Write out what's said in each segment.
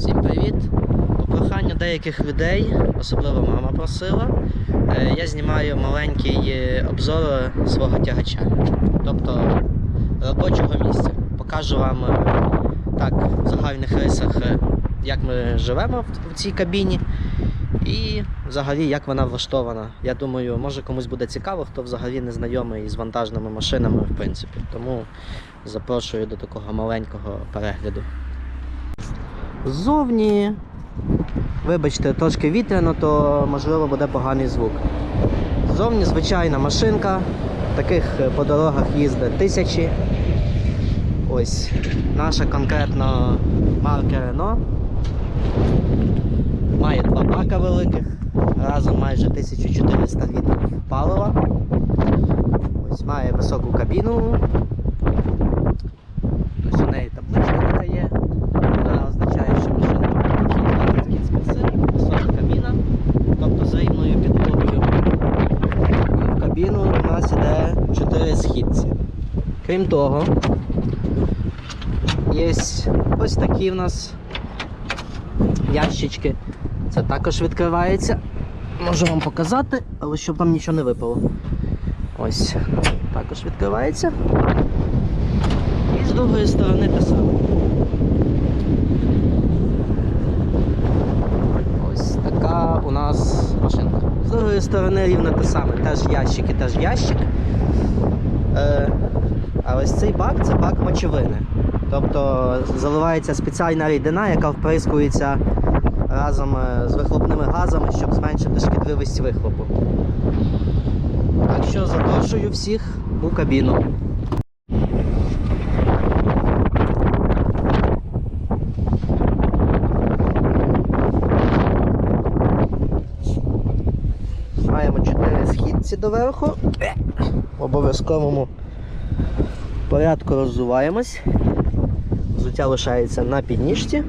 Всім привіт! По проханню деяких людей, особливо мама просила, е, я знімаю маленький е, обзор свого тягача, тобто робочого місця. Покажу вам е, так в загальних рисах, як ми живемо в цій кабіні і взагалі як вона влаштована. Я думаю, може комусь буде цікаво, хто взагалі не знайомий з вантажними машинами, в принципі. Тому запрошую до такого маленького перегляду. Ззовні, вибачте, трошки вітряно, то можливо буде поганий звук. Ззовні звичайна машинка, таких е, по дорогах їздить тисячі. Ось наша конкретно марка Renault. Має два бака великих, разом майже 1400 літрів палива. Ось має високу кабіну. Ось у неї табличка така є. Вона означає, що машина має кінська сила, висока кабіна, тобто з рівною підлогою. І в кабіну у нас іде 4 східці. Крім того, є ось такі в нас ящички. Це також відкривається. Можу вам показати, але щоб там нічого не випало. Ось, також відкривається. І з другої сторони те саме. Ось така у нас машинка. З другої сторони рівно те саме. Теж ящик і теж ящик. Е, а ось цей бак це бак мочевини. Тобто заливається спеціальна рідина, яка вприскується разом е, з вихлопними газами, щоб зменшити шкідливість вихлопу. Так що запрошую всіх у кабіну. Маємо 4 східці доверху. В обов'язковому порядку роззуваємось. Взуття лишається на підніжці.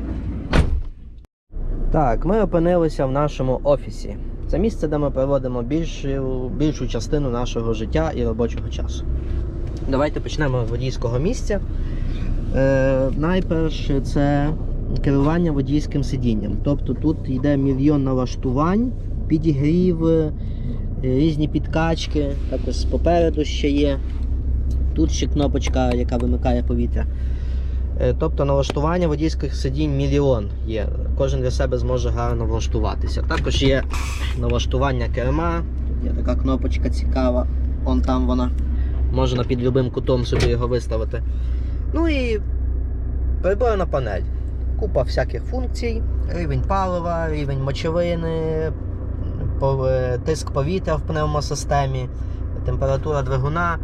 Так, ми опинилися в нашому офісі. Це місце, де ми проводимо більшу, більшу частину нашого життя і робочого часу. Давайте почнемо з водійського місця. Е, найперше це керування водійським сидінням. Тобто тут йде мільйон налаштувань, підігрів, е, різні підкачки, також попереду ще є. Тут ще кнопочка, яка вимикає повітря. Е, Тобто налаштування водійських сидінь мільйон є. Кожен для себе зможе гарно влаштуватися. Також є налаштування керма. Тут є така кнопочка цікава. Он там вона. Можна під любим кутом собі його виставити. Ну і приборна панель. Купа всяких функцій, рівень палива, рівень мочевини, е, тиск повітря в пневмосистемі, температура двигуна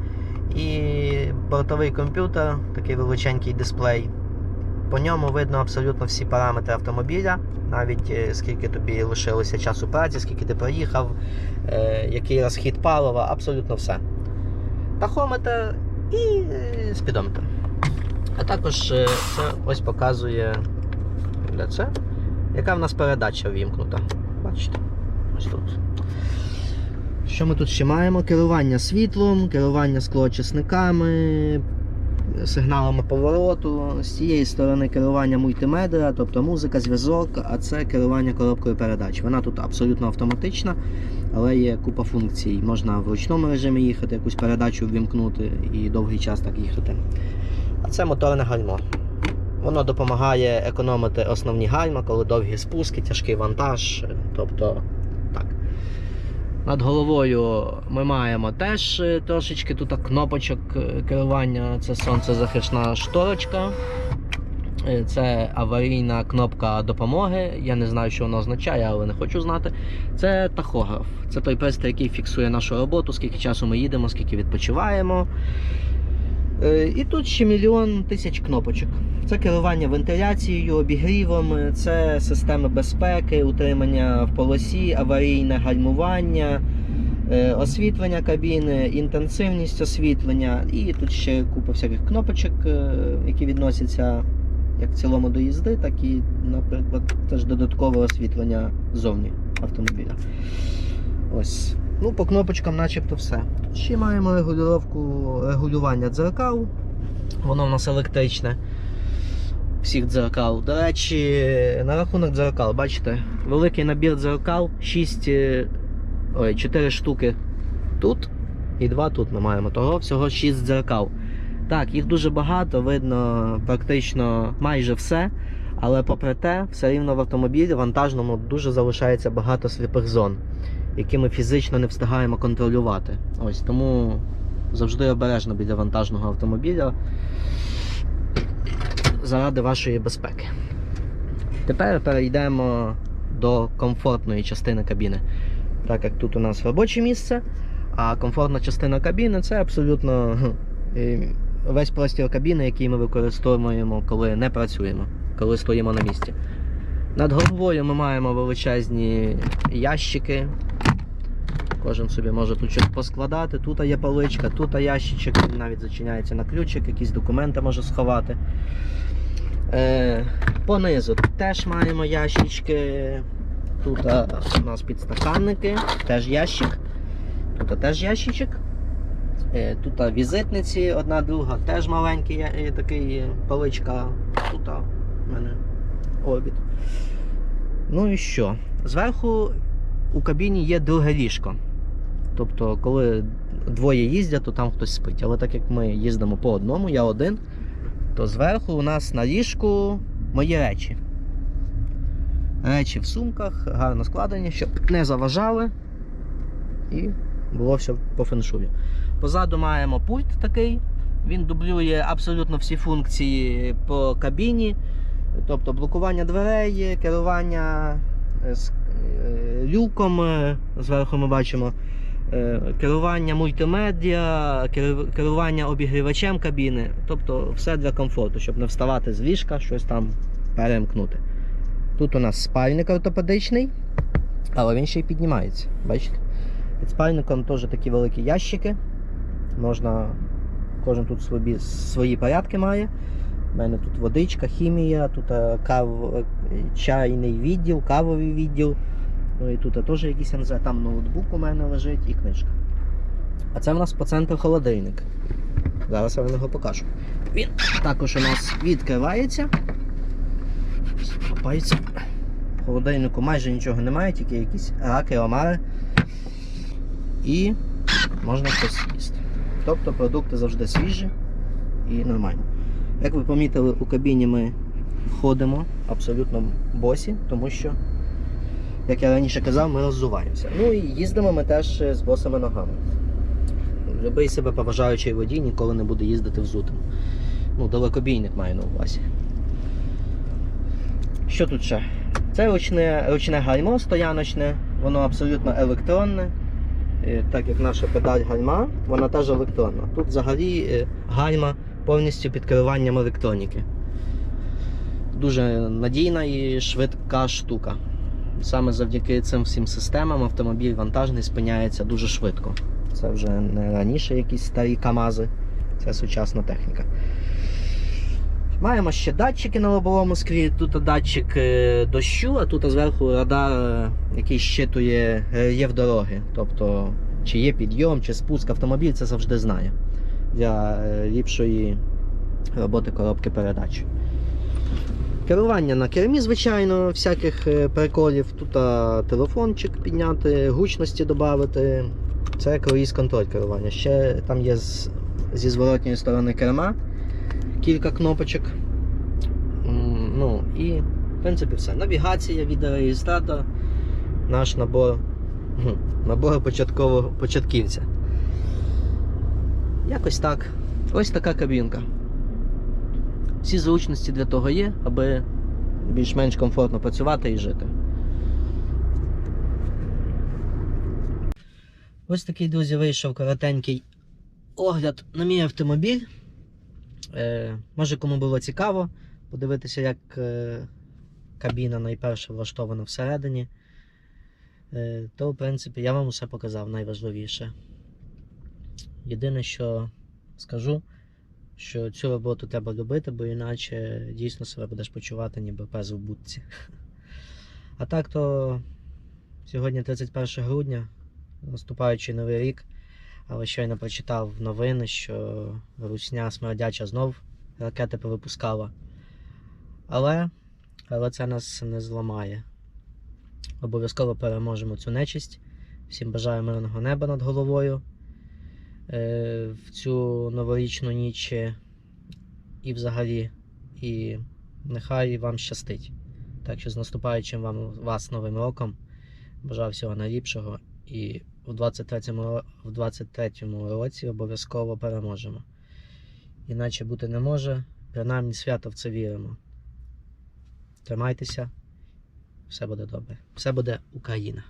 і бортовий комп'ютер, такий величенький дисплей. По ньому видно абсолютно всі параметри автомобіля, навіть е, скільки тобі лишилося часу праці, скільки ти проїхав, е, який розхід палива, абсолютно все. Тахометр і е, спідометр. А також це ось показує де це, яка в нас передача ввімкнута. Бачите? Ось тут. Що ми тут ще маємо? Керування світлом, керування склоочисниками, сигналами повороту. З цієї сторони керування мультимедіа, тобто музика, зв'язок, а це керування коробкою передач. Вона тут абсолютно автоматична, але є купа функцій. Можна в ручному режимі їхати, якусь передачу ввімкнути і довгий час так їхати. А це моторне гальмо. Воно допомагає економити основні гальма, коли довгі спуски, тяжкий вантаж. Тобто. Над головою ми маємо теж е, трошечки тут кнопочок е, керування. Це сонцезахисна шторочка. Е, Це аварійна кнопка допомоги. Я не знаю, що вона означає, але не хочу знати. Це тахограф. Це той пристрій, який фіксує нашу роботу, скільки часу ми їдемо, скільки відпочиваємо. Е, І тут ще мільйон тисяч кнопочок. Це керування вентиляцією, обігрівом, це системи безпеки, утримання в полосі, аварійне гальмування, е, освітлення кабіни, інтенсивність освітлення. І тут ще купа всяких кнопочок, е, які відносяться як в цілому до їзди, так і, наприклад, теж додаткове освітлення зовні автомобіля. Ось. Ну, по кнопочкам начебто все. Ще маємо регулювання регулювання дзеркал. Воно в нас електричне. всіх дзеркал. До речі, на рахунок дзеркал, бачите, великий набір дзеркал, 6, ой, 4 штуки тут і 2 тут ми маємо. Того всього 6 дзеркал. Так, їх дуже багато, видно практично майже все. Але попри те, все рівно в автомобілі вантажному дуже залишається багато сліпих зон, які ми фізично не встигаємо контролювати. Ось тому завжди обережно біля вантажного автомобіля заради вашої безпеки. Тепер перейдемо до комфортної частини кабіни. Так як тут у нас робоче місце, а комфортна частина кабіни це абсолютно весь простір кабіни, який ми використовуємо, коли не працюємо, коли стоїмо на місці. Над головою ми маємо величезні ящики. Кожен собі може тут щось поскладати. Тут є поличка, тут ящичок, він навіть зачиняється на ключик, якісь документи може сховати. Е, понизу теж маємо ящички. Тут у нас підстаканники, теж ящик. Тут теж ящичок. Е, тут візитниці, одна друга, теж маленький е, такий е, поличка. Тут в мене обід. Ну і що? Зверху у кабіні є друге ліжко. Тобто, коли двоє їздять, то там хтось спить. Але так як ми їздимо по одному, я один, то зверху у нас на ліжку мої речі. Речі в сумках, гарно складені, щоб не заважали і було все по феншую. Позаду маємо пульт такий. Він дублює абсолютно всі функції по кабіні. Тобто блокування дверей, керування е, з- е, люком, е, зверху ми бачимо, е, керування мультимедіа, керування обігрівачем кабіни. Тобто все для комфорту, щоб не вставати з ліжка, щось там перемкнути. Тут у нас спальник ортопедичний, але він ще й піднімається. Бачите? Під спальником теж такі великі ящики. Можна, кожен тут собі свої порядки має. У мене тут водичка, хімія, тут е, кав... е, чайний відділ, кавовий відділ. Ну і тут теж якийсь НЗ, там ноутбук у мене лежить і книжка. А це в нас по центру холодильник. Зараз я вам його покажу. Він також у нас відкривається. Копається. В холодильнику майже нічого немає, тільки якісь раки, омари. І можна щось їсти. Тобто продукти завжди свіжі і нормальні. Як ви помітили, у кабіні ми входимо абсолютно босі, тому що, як я раніше казав, ми роззуваємося. Ну і їздимо ми теж з босими ногами. Любий себе поважаючий водій ніколи не буде їздити взутим. Ну, далекобійник маю на увазі. Що тут ще? Це ручне, ручне гальмо стояночне, воно абсолютно електронне. Е, Так як наша педаль гальма, вона теж електронна. Тут взагалі е, гальма повністю під керуванням електроніки. Дуже надійна і швидка штука. Саме завдяки цим всім системам автомобіль вантажний спиняється дуже швидко. Це вже не раніше якісь старі КАМАЗи, це сучасна техніка. Маємо ще датчики на лобовому склі. Тут датчик е, дощу, а тут зверху радар, е, який щитує рельєф дороги. Тобто, чи є підйом, чи спуск автомобіль, це завжди знає для е, ліпшої роботи коробки передач. Керування на кермі, звичайно, всяких е, приколів. Тут телефончик підняти, гучності додати. Це круїз контроль керування. Ще там є з, зі зворотньої сторони керма кілька кнопочок. Ну і в принципі все. Навігація, відеореєстратор, наш набор, набор початкового початківця. Якось так. Ось така кабінка. Всі зручності для того є, аби більш-менш комфортно працювати і жити. Ось такий, друзі, вийшов коротенький огляд на мій автомобіль. Е, може кому було цікаво подивитися, як е, кабіна найперше влаштована всередині. Е, то, в принципі, я вам усе показав найважливіше. Єдине, що скажу, що цю роботу треба любити, бо іначе дійсно себе будеш почувати ніби пес в будці. А так то сьогодні 31 грудня, наступаючий новий рік. Але щойно прочитав новини, що Русня смердяча знов ракети повипускала. Але, але це нас не зламає. Обов'язково переможемо цю нечисть. Всім бажаю мирного неба над головою в цю новорічну ніч е, і взагалі. І нехай вам щастить. Так що з наступаючим вам вас новим роком. Бажаю всього найліпшого і в 23-му, в 23-му році обов'язково переможемо. Іначе бути не може. Принаймні свято в це віримо. Тримайтеся, все буде добре. Все буде Україна.